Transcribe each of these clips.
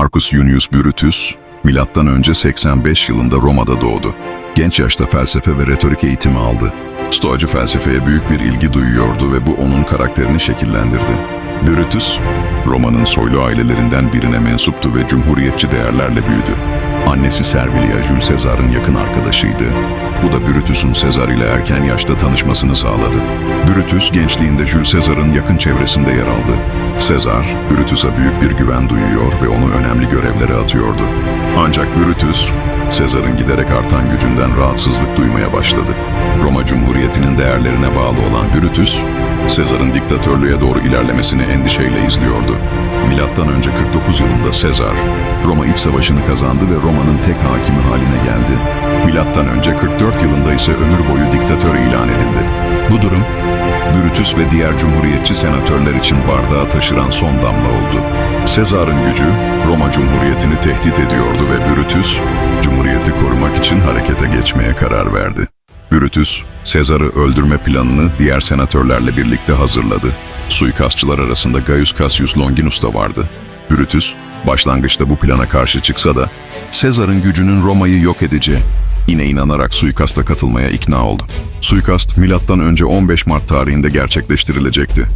Marcus Junius Brutus, milattan önce 85 yılında Roma'da doğdu. Genç yaşta felsefe ve retorik eğitimi aldı. Stoacı felsefeye büyük bir ilgi duyuyordu ve bu onun karakterini şekillendirdi. Brutus, Roma'nın soylu ailelerinden birine mensuptu ve cumhuriyetçi değerlerle büyüdü. Annesi Servilia Jules Caesar'ın yakın arkadaşıydı. Bu da Brutus'un Caesar ile erken yaşta tanışmasını sağladı. Brutus gençliğinde Jules Caesar'ın yakın çevresinde yer aldı. Caesar, Brutus'a büyük bir güven duyuyor ve onu önemli görevlere atıyordu. Ancak Brutus, Caesar'ın giderek artan gücünden rahatsızlık duymaya başladı. Roma Cumhuriyeti'nin değerlerine bağlı olan Brutus, Caesar'ın diktatörlüğe doğru ilerlemesini endişeyle izliyordu. Milattan önce 49 yılında Caesar, Roma iç savaşını kazandı ve Roma'nın tek hakimi haline geldi. Milattan önce 44 yılında ise ömür boyu diktatör ilan edildi. Bu durum, Brutus ve diğer cumhuriyetçi senatörler için bardağı taşıran son damla oldu. Sezar'ın gücü Roma Cumhuriyeti'ni tehdit ediyordu ve Brutus, Cumhuriyeti korumak için harekete geçmeye karar verdi. Brutus, Sezar'ı öldürme planını diğer senatörlerle birlikte hazırladı. Suikastçılar arasında Gaius Cassius Longinus da vardı. Brutus, başlangıçta bu plana karşı çıksa da, Sezar'ın gücünün Roma'yı yok edeceği, yine inanarak suikasta katılmaya ikna oldu. Suikast, milattan önce 15 Mart tarihinde gerçekleştirilecekti.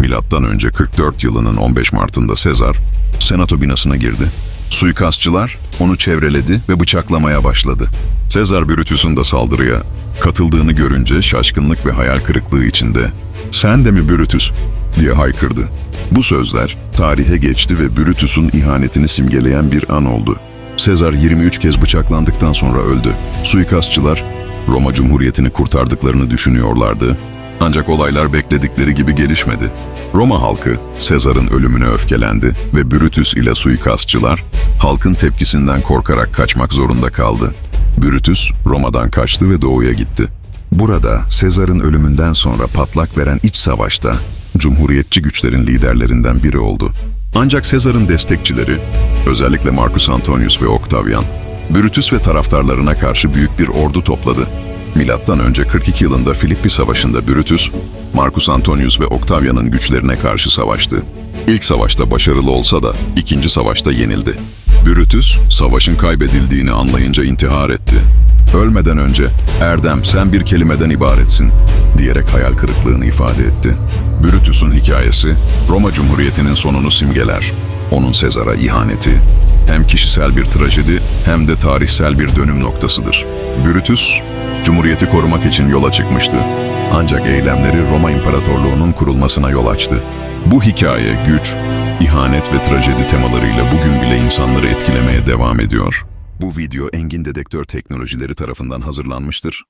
Milattan önce 44 yılının 15 Mart'ında Sezar, senato binasına girdi. Suikastçılar onu çevreledi ve bıçaklamaya başladı. Sezar Brutus'un da saldırıya katıldığını görünce şaşkınlık ve hayal kırıklığı içinde ''Sen de mi Brutus?'' diye haykırdı. Bu sözler tarihe geçti ve Brutus'un ihanetini simgeleyen bir an oldu. Sezar 23 kez bıçaklandıktan sonra öldü. Suikastçılar Roma Cumhuriyeti'ni kurtardıklarını düşünüyorlardı. Ancak olaylar bekledikleri gibi gelişmedi. Roma halkı Sezar'ın ölümüne öfkelendi ve Brutus ile suikastçılar halkın tepkisinden korkarak kaçmak zorunda kaldı. Brutus Roma'dan kaçtı ve doğuya gitti. Burada Sezar'ın ölümünden sonra patlak veren iç savaşta Cumhuriyetçi güçlerin liderlerinden biri oldu. Ancak Sezar'ın destekçileri, özellikle Marcus Antonius ve Octavian, Brutus ve taraftarlarına karşı büyük bir ordu topladı. Milattan önce 42 yılında Filippi Savaşı'nda Brutus, Marcus Antonius ve Octavian'ın güçlerine karşı savaştı. İlk savaşta başarılı olsa da ikinci savaşta yenildi. Brutus, savaşın kaybedildiğini anlayınca intihar etti. Ölmeden önce, Erdem sen bir kelimeden ibaretsin diyerek hayal kırıklığını ifade etti. Brutus'un hikayesi, Roma Cumhuriyeti'nin sonunu simgeler. Onun Sezar'a ihaneti, hem kişisel bir trajedi hem de tarihsel bir dönüm noktasıdır. Brutus, Cumhuriyeti korumak için yola çıkmıştı. Ancak eylemleri Roma İmparatorluğu'nun kurulmasına yol açtı. Bu hikaye güç, ihanet ve trajedi temalarıyla bugün bile insanları etkilemeye devam ediyor. Bu video Engin Dedektör Teknolojileri tarafından hazırlanmıştır.